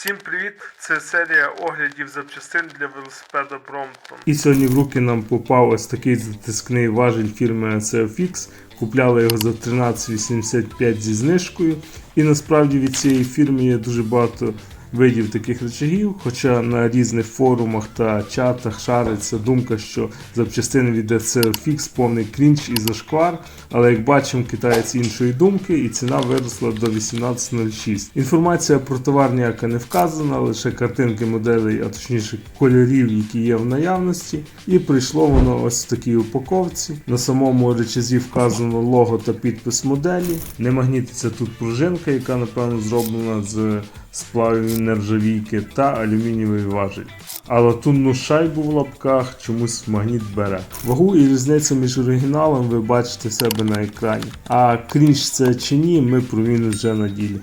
Всім привіт! Це серія оглядів запчастин для велосипеда Brompton. І сьогодні в руки нам попав ось такий затискний важіль фірми ACFX. Купляли його за 13,85 зі знижкою. І насправді від цієї фірми є дуже багато видів таких речагів, хоча на різних форумах та чатах шариться думка, що запчастини від ACFX повний крінж і зашквар. Але як бачимо, китаєць іншої думки, і ціна виросла до 18.06. Інформація про товар ніяка не вказана, лише картинки моделей, а точніше кольорів, які є в наявності. І прийшло воно ось в такій упаковці. На самому речазі вказано лого та підпис моделі. Не магнітиться тут пружинка, яка напевно зроблена з сплавів нержавійки та алюмінієвий важіль. А латунну шайбу в лапках чомусь магніт бере. Вагу і різницю між оригіналом ви бачите себе на екрані. А крінж це чи ні, ми провіли вже на ділі.